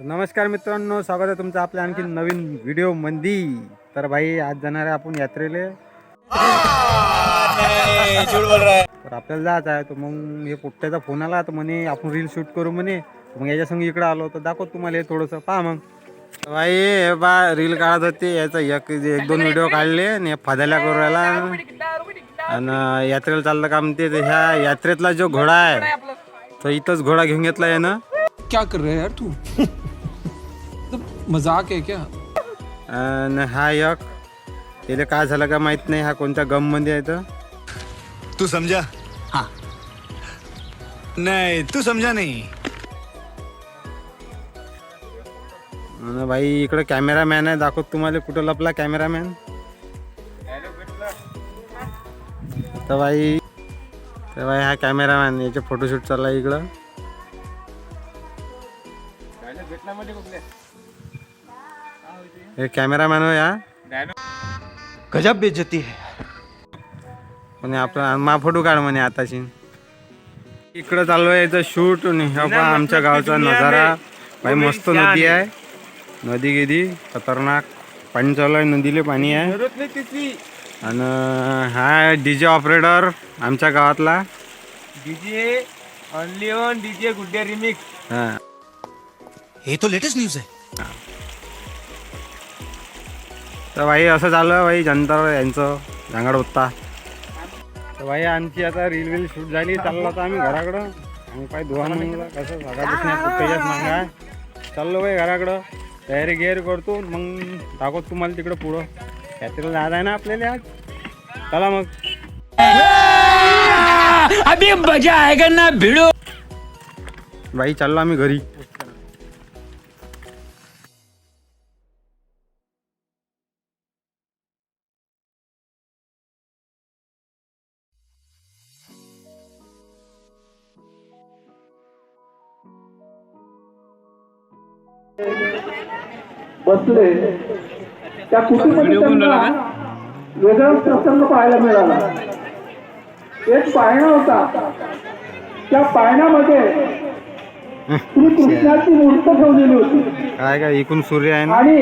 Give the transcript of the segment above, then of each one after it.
नमस्कार मित्रांनो स्वागत आहे तुमचं आपल्या आणखी नवीन व्हिडिओ मंदी. तर भाई आज जाणार आहे आपण यात्रेले. तर आपल्याला जायचं आहे तर मग हे पोट्ट्याचा फोन आला तर म्हणे आपण रील शूट करू म्हणे. मग याच्या संग इकडं आलो तर दाखव तुम्हाला हे थोडंसं. पहा मग. भाई हे बा रील काढत होते याचा एक एक दोन व्हिडिओ काढले आणि हे फादाल्या करू राहिला आणि यात्रेला चाललं का म्हणते तर ह्या यात्रेतला जो घोडा आहे तर इथंच घोडा घेऊन घेतला यानं. क्या कर रहे यार तू? मजाक है क्या? आणि हा एक. त्याला काय झालं का माहीत नाही हा कोणत्या गममध्ये आहे तर तू समझा हाँ. नहीं तू समझा नहीं. आणि भाई इकडे कॅमेरामॅन आहे दाखवत तुम्हाला कुठं लपला कॅमेरामॅन तर भाई तर भाई हा कॅमेरामॅन याचे फोटोशूट चालला इकडं. हे कॅमेरामॅन हो या गजब बेइज्जती है। म्हणे आपला मा फोटो काढ म्हणे आताची इकडं चालू आहे याचं शूट आणि हा पहा आमच्या गावचा नजारा. भाई मस्त नदी आहे. नदी गेली खतरनाक. पाणी चालू आहे नदीले पाणी आहे. आणि हा डीजे ऑपरेटर आमच्या गावातला. डीजे ओनली ऑन डीजे गुड्डे रिमिक्स हा. ये तो लेटेस्ट न्यूज है. तर भाई असं झालं भाई जनता यांचं झांगड होता तर भाई आमची आता रील वील शूट झाली चाललो आता आम्ही घराकडं. आणि काय धुवा म्हणलं कसं कुठेच मागा चाललो भाई घराकडं तयारी गिअर करतो मग दाखवतो तुम्हाला तिकडं पुढं. यात्रेला जायचं आहे ना आपल्याला आज? चला मग. अभी मजा आएगा ना भिड़ो. बाई चाललो आम्ही घरी. बसले. त्या कुटुंबाने त्यांना वेगळा प्रसंग पाहायला मिळाला. एक पाळणा होता. त्या पाळण्यामध्ये श्रीकृष्णाची मूर्त ठेवलेली होती. काय काय इकून सूर्य आहे ना? आणि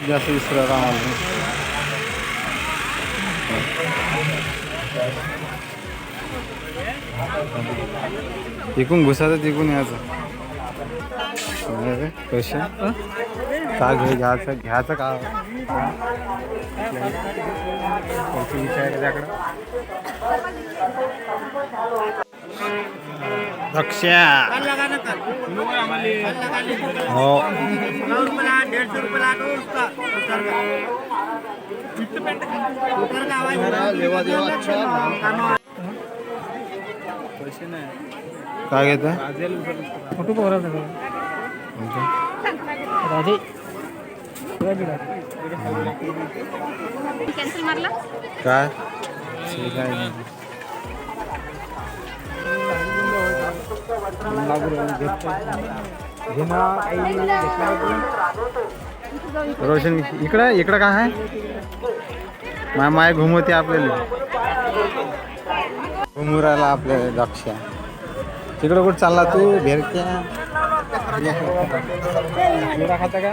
जास्त विसरत आम्हाला इकून घुसायचं तिकून यायचं अरे, कशा का घे घ्यायचं घ्यायचं का? पैसे विचार त्याच्याकडं लक्ष्या. हो. काय घेत फोटो पकड़ा राजे. काय? काय रोशन इकडं इकडं काय आहे? माय माय घुमवते आपल्याला. घुमू राहिला आपल्या लक्ष्या तिकडं कुठं चालला तू? भेरक्या? खाता का?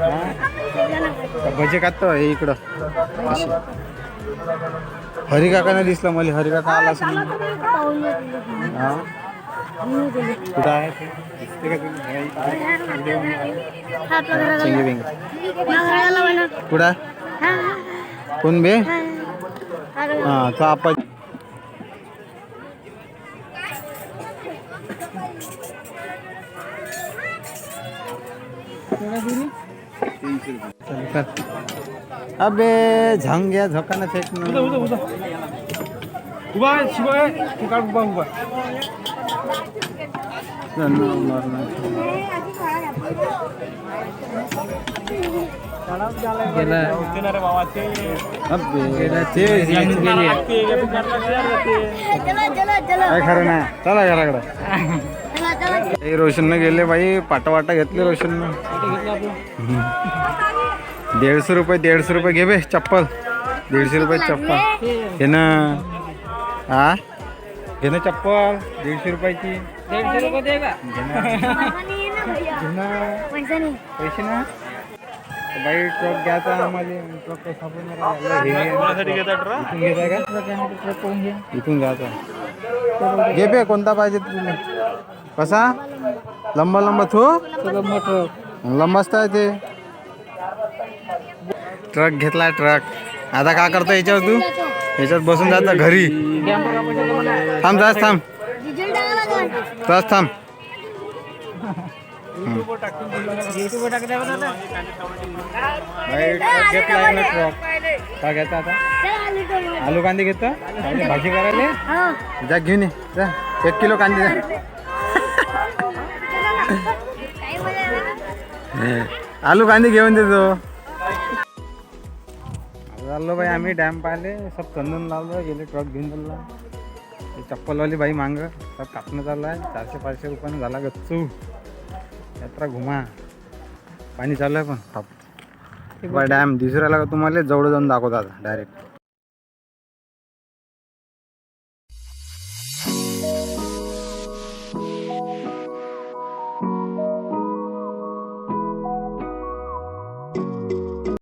हा? का भजे खातो हे इकडं. अशी हरी काकाने दिसलं मला हरी काका आला असं हा? कुठं आहे? ते? कुठं कोण बे हा तो आपण अबे झंग्या झोकाना फेक उभा शिवाय. शिवा उभा. उभा काय खरं ना चला घराकडे हे रोशननं गेले बाई पाटावाटा घेतले रोशननं. दीडशे रुपये दीडशे रुपये घे बे चप्पल. दीडशे रुपये चप्पल. घे ना हा घे ना चप्पल दीडशे रुपयाची. दीडशे रुपये दे का? घे ना पैसा नाही पैसे ना? बाई ट्रक घ्यायचा आम्हाला. ट्रक कसा बनवणार आहे? हे घे. इथून घेताय का? इथून घ्यायचा. घे बे कोणता पाहिजे तुला? कसा? लंबा लंबा थो लंबाच आहे ते. ट्रक घेतला ट्रक. आता का करतो याच्यावर तू? याच्यात बसून जाता घरी. थांब जास थांब. जास थांब. बाई, ट्रक घेतला ना ट्रक का घेता आता? आलू कांदे घेतो भाजी करायला? हो. जा घेऊन ये. जा एक किलो कांदे जा. आलू कांदे घेऊन देतो चाललो बाई आम्ही डॅम पाहिले. सब चंदन लावलं गेले ट्रक घेऊन चालला. चप्पलवाली बाई मांग. सब कापणं चाललं आहे. चारशे पाचशे रुपयानं झाला गच्चू यात्रा घुमा. पाणी चालू आहे पण. बाय डॅम. दिसू राहिला का तुम्हाला? जवळ जाऊन दाखवतात डायरेक्ट